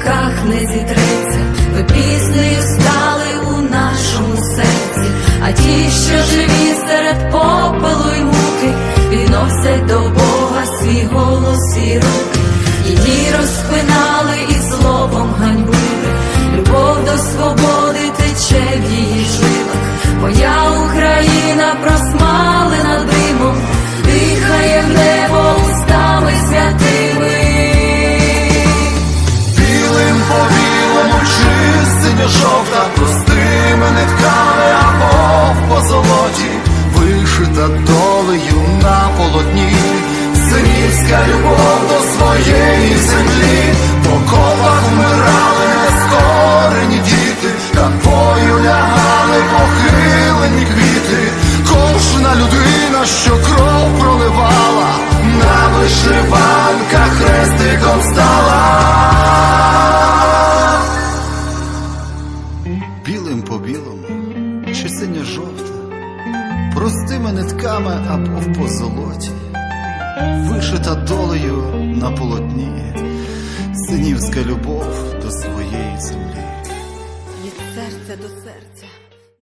віках не зітреться, ви піснею стали у нашому серці, а ті, що живі серед попелу й муки, відносять до Бога свій голос і руки, її розпинали і словом ганьбили, любов до свободи синя жовта простими нитками або в позолоті, вишита долею на полотні, синівська любов до своєї землі, по колах вмирали нескорені діти, тобою лягали похилені квіти, кожна людина, що кров проливала, на вишиванках Білим по білому, чи синя жовта, простими нитками або в позолоті, вишита долею на полотні, синівська любов до своєї землі. Від серця до серця.